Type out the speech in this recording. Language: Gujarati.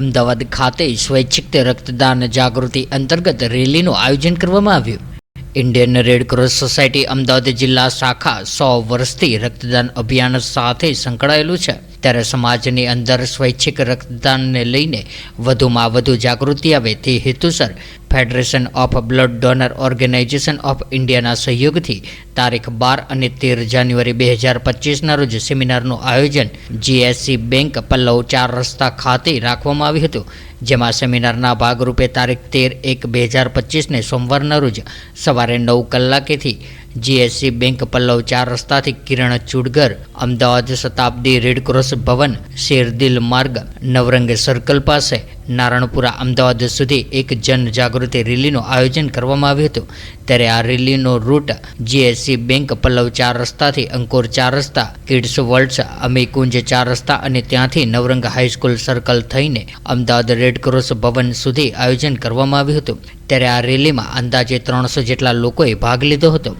અમદાવાદ ખાતે સ્વૈચ્છિક રક્તદાન જાગૃતિ અંતર્ગત રેલીનું આયોજન કરવામાં આવ્યું. Indian Red Cross Society Ahmedabad જિલ્લા શાખા સો વર્ષથી રક્તદાન અભિયાન સાથે સંકળાયેલું છે. ત્યારે સમાજની અંદર સ્વૈચ્છિક રક્તદાનને લઈને વધુમાં વધુ જાગૃતિ આવે તે હેતુસર Federation of Blood Donor Organisation of ઇન્ડિયાના સહયોગથી તારીખ બાર અને તેર જાન્યુઆરી બે હજાર પચીસના રોજ સેમિનારનું આયોજન જીએસસી બેંક પલ્લવ ચાર રસ્તા ખાતે રાખવામાં આવ્યું હતું, જેમાં સેમિનારના ભાગરૂપે તારીખ તેર એક બે હજાર પચીસને સોમવારના રોજ સવારે નવ કલાકેથી જીએસસી બેંક પલ્લવ ચાર રસ્તાથી કિરણ ચુડગર, અમદાવાદ શતાબ્દી રેડક્રોસ ભવન, શેરદિલ માર્ગ, નવરંગ સર્કલ પાસે નારણપુરા અમદાવાદ સુધી એક જનજાગૃતિ રેલીનું આયોજન કરવામાં આવ્યું હતું. ત્યારે આ રેલીનો રૂટ જીએસસી બેંક પલ્લવ ચાર રસ્તાથી અંકોર ચાર રસ્તા, કિડ્સ વર્લ્ડ્સ, અમીકુંજ ચાર રસ્તા અને ત્યાંથી નવરંગ હાઈસ્કૂલ સર્કલ થઈને અમદાવાદ રેડક્રોસ ભવન સુધી આયોજન કરવામાં આવ્યું હતું. ત્યારે આ રેલીમાં અંદાજે ત્રણસો જેટલા લોકોએ ભાગ લીધો હતો.